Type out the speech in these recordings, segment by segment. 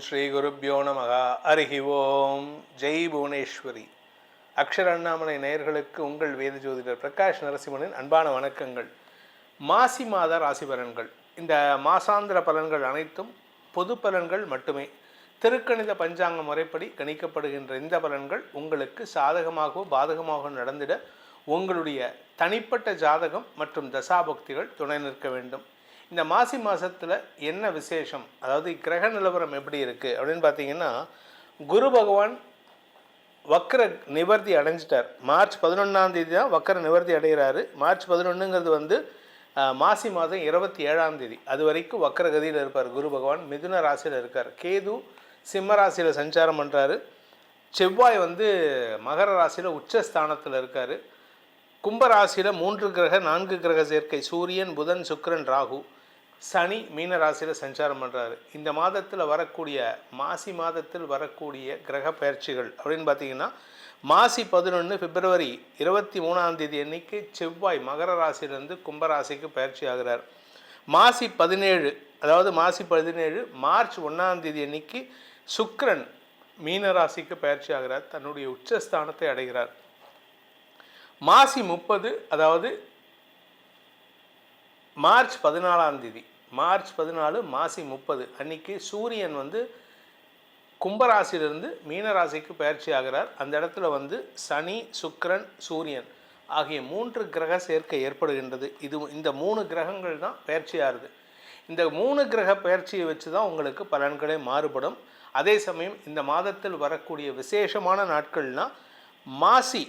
ஸ்ரீ குருப்பியோ நமக. அருகி ஓம். ஜெய் புவனேஸ்வரி. அக்ஷர அண்ணாமலை நேயர்களுக்கு உங்கள் வேத ஜோதிடர் பிரகாஷ் நரசிம்மனின் அன்பான வணக்கங்கள். மாசி மாத ராசி பலன்கள். இந்த மாசாந்திர பலன்கள் அனைத்தும் பொது பலன்கள் மட்டுமே. திருக்கணித பஞ்சாங்க முறைப்படி கணிக்கப்படுகின்ற இந்த பலன்கள் உங்களுக்கு சாதகமாகவோ பாதகமாகவோ நடந்திட உங்களுடைய தனிப்பட்ட ஜாதகம் மற்றும் தசாபக்திகள் துணை நிற்க வேண்டும். இந்த மாசி மாதத்தில் என்ன விசேஷம்? அதாவது கிரக நிலவரம் எப்படி இருக்குது அப்படின்னு பார்த்தீங்கன்னா குரு பகவான் வக்கர நிவர்த்தி அடைஞ்சிட்டார். மார்ச் பதினொன்றாம் தேதி தான் வக்கர நிவர்த்தி அடைகிறாரு. மார்ச் பதினொன்றுங்கிறது வந்து மாசி மாதம் இருபத்தி ஏழாம் தேதி. அது வரைக்கும் வக்கரகதியில் இருப்பார் குரு பகவான். மிதுன ராசியில் இருக்கார். கேது சிம்ம ராசியில் சஞ்சாரம் பண்ணுறாரு செவ்வாய் வந்து மகர ராசியில் உச்சஸ்தானத்தில் இருக்கார். கும்பராசியில் மூன்று கிரக நான்கு கிரக சேர்க்கை. சூரியன் புதன் சுக்கிரன் ராகு. சனி மீன ராசியில் சஞ்சாரம் பண்ணுறாரு இந்த மாதத்தில் வரக்கூடிய மாசி மாதத்தில் வரக்கூடிய கிரக பயிற்சிகள் அப்படின்னு பார்த்தீங்கன்னா மாசி பதினொன்று பிப்ரவரி இருபத்தி மூணாம் தேதி அன்னைக்கு செவ்வாய் மகர ராசியிலிருந்து கும்பராசிக்கு பயிற்சி ஆகிறார். மாசி பதினேழு அதாவது மாசி பதினேழு மார்ச் ஒன்றாம் தேதி அன்னைக்கு சுக்கிரன் மீன ராசிக்கு பயிற்சி ஆகிறார். தன்னுடைய உச்சஸ்தானத்தை அடைகிறார். மாசி முப்பது அதாவது மார்ச் பதினாலாம் தேதி மார்ச் பதினாலு மாசி முப்பது. அன்னைக்கு சூரியன் வந்து கும்பராசியிலிருந்து மீனராசிக்கு பயிற்சி ஆகிறார். அந்த இடத்துல வந்து சனி சுக்கரன் சூரியன் ஆகிய மூன்று கிரக சேர்க்கை ஏற்படுகின்றது. இது இந்த மூணு கிரகங்கள் தான் பயிற்சி ஆகுது இந்த மூணு கிரக பயிற்சியை வச்சு தான் உங்களுக்கு பலன்களே மாறுபடும். அதே சமயம் இந்த மாதத்தில் வரக்கூடிய விசேஷமான நாட்கள்னால் மாசி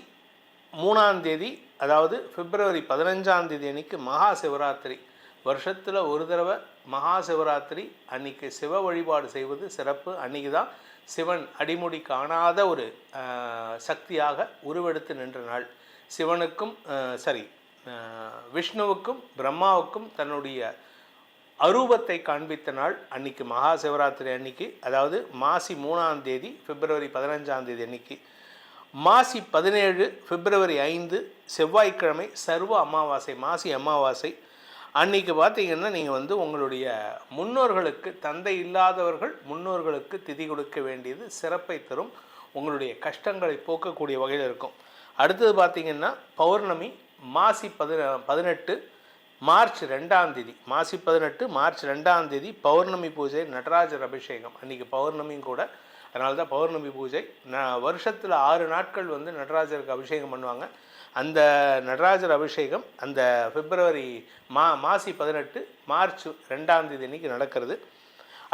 மூணாம் தேதி அதாவது பிப்ரவரி பதினஞ்சாம் தேதி அன்னைக்கு மகா சிவராத்திரி. வருஷத்தில் ஒரு தடவை மகா சிவராத்திரி அன்னைக்கு சிவ வழிபாடு செய்வது சிறப்பு. அன்னைக்கு தான் சிவன் அடிமுடி காணாத ஒரு சக்தியாக உருவெடுத்து நின்ற நாள். சிவனுக்கும் சரி விஷ்ணுவுக்கும் பிரம்மாவுக்கும் தன்னுடைய அரூபத்தை காண்பித்த நாள் அன்னைக்கு மகா சிவராத்திரி அன்னைக்கு. அதாவது மாசி மூணாம் தேதி பிப்ரவரி பதினஞ்சாம் தேதி அன்னைக்கு. மாசி பதினேழு பிப்ரவரி ஐந்து செவ்வாய்க்கிழமை சர்வ அமாவாசை மாசி அமாவாசை. அன்னைக்கு பார்த்தீங்கன்னா நீங்கள் வந்து உங்களுடைய முன்னோர்களுக்கு தந்தை இல்லாதவர்கள் முன்னோர்களுக்கு திதி கொடுக்க வேண்டியது சிறப்பை தரும் உங்களுடைய கஷ்டங்களை போக்கக்கூடிய வகையில் இருக்கும். அடுத்தது பார்த்தீங்கன்னா பௌர்ணமி மாசி பதின பதினெட்டு மார்ச் ரெண்டாம் தேதி. மாசி பதினெட்டு மார்ச் ரெண்டாம் தேதி பௌர்ணமி பூஜை நடராஜர் அபிஷேகம். அன்றைக்கி பௌர்ணமியும் கூட அதனால தான் பௌர்ணமி பூஜை. ந வருஷத்தில் ஆறு நாட்கள் வந்து நடராஜருக்கு அபிஷேகம் பண்ணுவாங்க. அந்த நடராஜர் அபிஷேகம் அந்த பிப்ரவரி மா மாசி பதினெட்டு மார்ச் ரெண்டாம் தேதி அன்றைக்கி நடக்கிறது.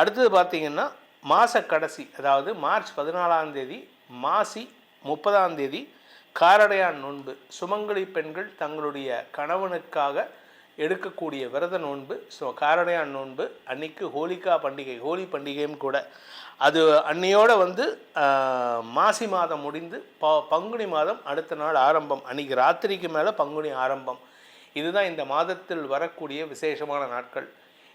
அடுத்தது பார்த்திங்கன்னா மாத கடைசி அதாவது மார்ச் பதினாலாம் தேதி மாசி முப்பதாம் தேதி காரடையான் நோன்பு. சுமங்கலி பெண்கள் தங்களுடைய கணவனுக்காக எடுக்கக்கூடிய விரத நோன்பு ஸோ காரடையான் நோன்பு அன்னைக்கு ஹோலிகா பண்டிகை ஹோலி பண்டிகையும் கூட. அது அன்னையோடு வந்து மாசி மாதம் முடிந்து ப பங்குனி மாதம் அடுத்த நாள் ஆரம்பம். அன்னைக்கு ராத்திரிக்கு மேலே பங்குனி ஆரம்பம். இதுதான் இந்த மாதத்தில் வரக்கூடிய விசேஷமான நாட்கள்.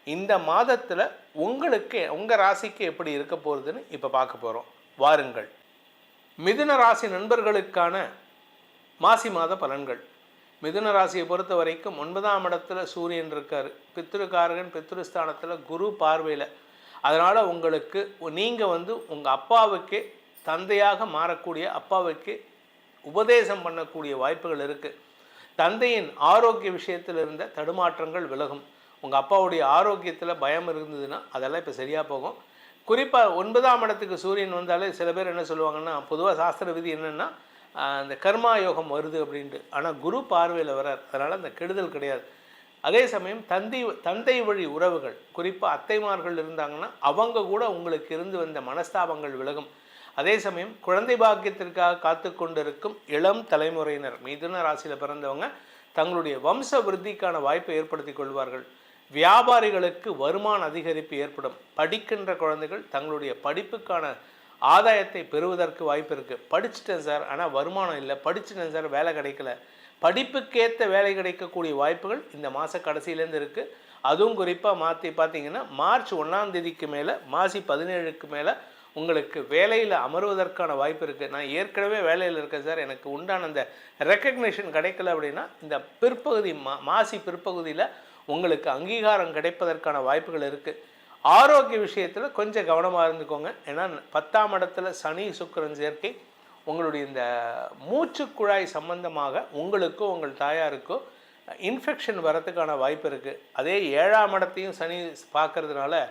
இந்த மாதத்தில் உங்களுக்கு உங்கள் ராசிக்கு எப்படி இருக்க போகிறதுன்னு இப்போ பார்க்க போகிறோம் வாருங்கள். மிதுன ராசி நண்பர்களுக்கான மாசி மாத பலன்கள். மிதுன ராசியை பொறுத்த வரைக்கும் ஒன்பதாம் இடத்துல சூரியன் இருக்கார். பித்ருக்காரகன் பித்ருஸ்தானத்தில் குரு பார்வையில். அதனால் உங்களுக்கு நீங்கள் வந்து உங்கள் அப்பாவுக்கு தந்தையாக மாறக்கூடிய அப்பாவுக்கு உபதேசம் பண்ணக்கூடிய வாய்ப்புகள் இருக்குது தந்தையின் ஆரோக்கிய விஷயத்தில் இருந்த தடுமாற்றங்கள் விலகும். உங்கள் அப்பாவுடைய ஆரோக்கியத்தில் பயம் இருந்ததுன்னா அதெல்லாம் இப்போ சரியாக போகும். குறிப்பாக ஒன்பதாம் இடத்துக்கு சூரியன் வந்தாலே சில பேர் என்ன சொல்லுவாங்கன்னா பொதுவாக சாஸ்திர விதி என்னென்னா அந்த கர்மா யோகம் வருது அப்படின்ட்டு. ஆனால் குரு பார்வையில் வரார். அதனால் அந்த கெடுதல் கிடையாது. அதே சமயம் தந்தை தந்தை வழி உறவுகள் குறிப்பாக அத்தைமார்கள் இருந்தாங்கன்னா அவங்க கூட உங்களுக்கு இருந்து வந்த மனஸ்தாபங்கள் விலகும். அதே சமயம் குழந்தை பாக்கியத்திற்காக காத்து கொண்டிருக்கும் இளம் தலைமுறையினர் மிதுன ராசியில் பிறந்தவங்க தங்களுடைய வம்ச விருத்திக்கான வாய்ப்பை ஏற்படுத்தி கொள்வார்கள். வியாபாரிகளுக்கு வருமான அதிகரிப்பு ஏற்படும். படிக்கின்ற குழந்தைகள் தங்களுடைய படிப்புக்கான ஆதாயத்தை பெறுவதற்கு வாய்ப்பு இருக்குது படிச்சுட்டேன் சார். ஆனால் வருமானம் இல்லை. படிச்சுட்டேன் சார். வேலை கிடைக்கல. படிப்புக்கேற்ற வேலை கிடைக்கக்கூடிய வாய்ப்புகள் இந்த மாத கடைசியிலேருந்து இருக்குது அதுவும் குறிப்பாக மாற்றி பார்த்தீங்கன்னா மார்ச் ஒன்றாம் தேதிக்கு மேலே மாசி பதினேழுக்கு மேலே உங்களுக்கு வேலையில் அமர்வதற்கான வாய்ப்பு இருக்குது நான் ஏற்கனவே வேலையில் இருக்கேன் சார். எனக்கு உண்டான அந்த ரெக்கக்னேஷன் கிடைக்கல அப்படின்னா இந்த பிற்பகுதி மா மாசி பிற்பகுதியில் உங்களுக்கு அங்கீகாரம் கிடைப்பதற்கான வாய்ப்புகள் இருக்குது ஆரோக்கிய விஷயத்தில் கொஞ்சம் கவனமாக இருந்துக்கோங்க. ஏன்னா பத்தாம் இடத்துல சனி சுக்கரன் சேர்க்கை உங்களுடைய இந்த மூச்சுக்குழாய் சம்பந்தமாக உங்களுக்கோ உங்கள் தாயாருக்கோ இன்ஃபெக்ஷன் வரத்துக்கான வாய்ப்பு இருக்குது அதே ஏழாம் இடத்தையும் சனி பார்க்கறதுனால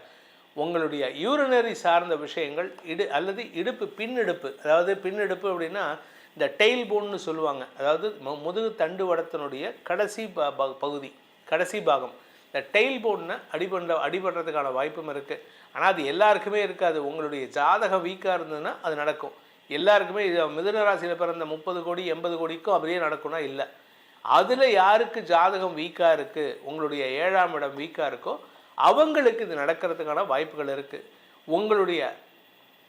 உங்களுடைய யூரினரி சார்ந்த விஷயங்கள் இடு அல்லது இடுப்பு பின்னெடுப்பு. அதாவது பின்னெடுப்பு அப்படின்னா இந்த டெயில் போன்னு சொல்லுவாங்க. அதாவது முதுகு தண்டு வடத்தினுடைய கடைசி ப- ப- பகுதி கடைசி பாகம். இந்த டெயில் போன்னு அடிபண்ட அடிபடுறதுக்கான வாய்ப்பும் இருக்குது ஆனால் அது எல்லாருக்குமே இருக்காது. உங்களுடைய ஜாதகம் வீக்காக இருந்ததுன்னா அது நடக்கும். எல்லாருக்குமே இது மிதுன ராசியில் பிறந்த முப்பது கோடி எண்பது கோடிக்கும் அப்படியே நடக்கும்னா இல்லை. அதில் யாருக்கு ஜாதகம் வீக்காக இருக்குது உங்களுடைய ஏழாம் இடம் வீக்காக இருக்கோ அவங்களுக்கு இது நடக்கிறதுக்கான வாய்ப்புகள் இருக்குது உங்களுடைய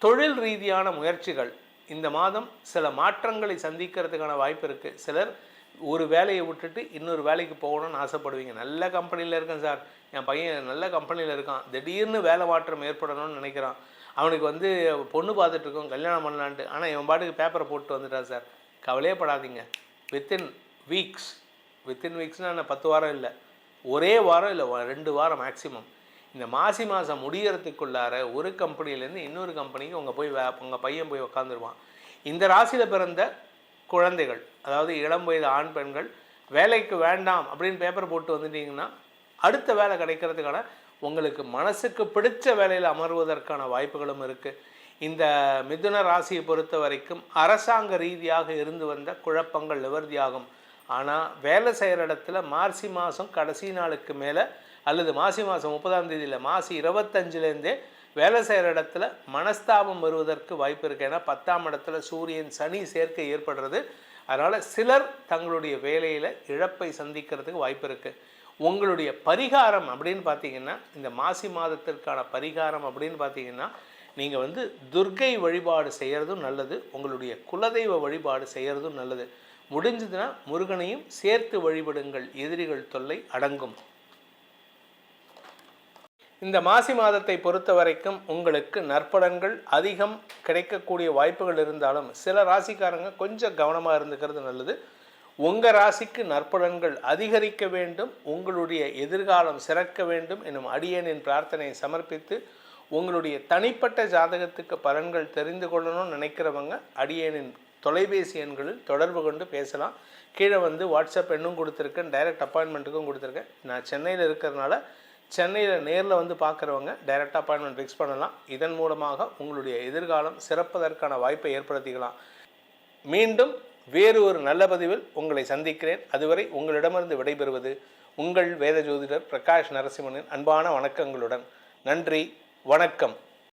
தொழில் ரீதியான முயற்சிகள் இந்த மாதம் சில மாற்றங்களை சந்திக்கிறதுக்கான வாய்ப்பு இருக்குது சிலர் ஒரு வேலையை விட்டுட்டு இன்னொரு வேலைக்கு போகணும்னு ஆசைப்படுவீங்க. நல்ல கம்பெனியில் இருக்கேன் சார். என் பையன் நல்ல கம்பெனியில் இருக்கான். திடீர்னு வேலை மாற்றம் ஏற்படணும்னு நினைக்கிறான். அவனுக்கு வந்து பொண்ணு பார்த்துட்ருக்கோம் கல்யாணம் பண்ணலான்ட்டு. ஆனால் இவன் பாட்டுக்கு பேப்பரை போட்டு வந்துட்டான் சார். கவலையே படாதீங்க. வித்தின் வீக்ஸ் வித்தின் வீக்ஸ்னால் என்ன பத்து வாரம் இல்லை. ஒரே வாரம் இல்லை ரெண்டு வாரம் மேக்ஸிமம் இந்த மாசி மாதம் முடியறதுக்குள்ளார ஒரு கம்பெனிலேருந்து இன்னொரு கம்பெனிக்கு உங்கள் போய் வே உங்கள் பையன் போய் உக்காந்துருவான். இந்த ராசியில் பிறந்த குழந்தைகள் அதாவது இளம் வயது ஆண் பெண்கள் வேலைக்கு வேண்டாம் அப்படின்னு பேப்பர் போட்டு வந்துட்டீங்கன்னா அடுத்த வேலை கிடைக்கிறதுக்கான உங்களுக்கு மனசுக்கு பிடிச்ச வேலையில் அமர்வதற்கான வாய்ப்புகளும் இருக்குது இந்த மிதுன ராசியை பொறுத்த வரைக்கும் அரசாங்க ரீதியாக இருந்து வந்த குழப்பங்கள் நிவர்த்தியாகும். ஆனால் வேலை செய்கிற இடத்துல மார்சி மாதம் கடைசி நாளுக்கு மேலே அல்லது மாசி மாதம் முப்பதாம் தேதியில் மாசி இருபத்தஞ்சிலேருந்தே வேலை செய்கிற இடத்துல மனஸ்தாபம் வருவதற்கு வாய்ப்பு இருக்குது ஏன்னா பத்தாம் இடத்துல சூரியன் சனி சேர்க்கை ஏற்படுறது. அதனால் சிலர் தங்களுடைய வேலையில் இழப்பை சந்திக்கிறதுக்கு வாய்ப்பு இருக்குது உங்களுடைய பரிகாரம் அப்படின்னு பார்த்தீங்கன்னா இந்த மாசி மாதத்திற்கான பரிகாரம் அப்படின்னு பார்த்தீங்கன்னா நீங்கள் வந்து துர்க்கை வழிபாடு செய்கிறதும் நல்லது. உங்களுடைய குலதெய்வ வழிபாடு செய்கிறதும் நல்லது. முடிஞ்சதுன்னா முருகனையும் சேர்த்து வழிபடுங்கள். எதிரிகள் தொல்லை அடங்கும். இந்த மாசி மாதத்தை பொறுத்த வரைக்கும் உங்களுக்கு நற்பலன்கள் அதிகம் கிடைக்கக்கூடிய வாய்ப்புகள் இருந்தாலும் சில ராசிக்காரங்க கொஞ்சம் கவனமாக இருந்துக்கிறது நல்லது. உங்கள் ராசிக்கு நற்பலன்கள் அதிகரிக்க வேண்டும் உங்களுடைய எதிர்காலம் சிறக்க வேண்டும் எனும் அடியேனின் பிரார்த்தனையை சமர்ப்பித்து உங்களுடைய தனிப்பட்ட ஜாதகத்துக்கு பலன்கள் தெரிந்து கொள்ளணும்னு நினைக்கிறவங்க அடியேனின் தொலைபேசி எண்களில் தொடர்பு கொண்டு பேசலாம். கீழே வந்து வாட்ஸ்அப் எண்ணும் கொடுத்துருக்கேன் டைரக்ட் அப்பாயின்மெண்ட்டுக்கும் கொடுத்துருக்கேன். நான் சென்னையில் இருக்கிறதுனால சென்னையில் நேரில் வந்து பார்க்குறவங்க டைரக்ட் அப்பாயின்மெண்ட் ஃபிக்ஸ் பண்ணலாம். இதன் மூலமாக உங்களுடைய எதிர்காலம் சிறப்பதற்கான வாய்ப்பை ஏற்படுத்திக்கலாம். மீண்டும் வேறு ஒரு நல்ல பதிவில் உங்களை சந்திக்கிறேன். அதுவரை உங்களிடமிருந்து விடைபெறுவது உங்கள் வேத ஜோதிடர் பிரகாஷ் நரசிம்மனின் அன்பான வணக்கங்களுடன். நன்றி வணக்கம்.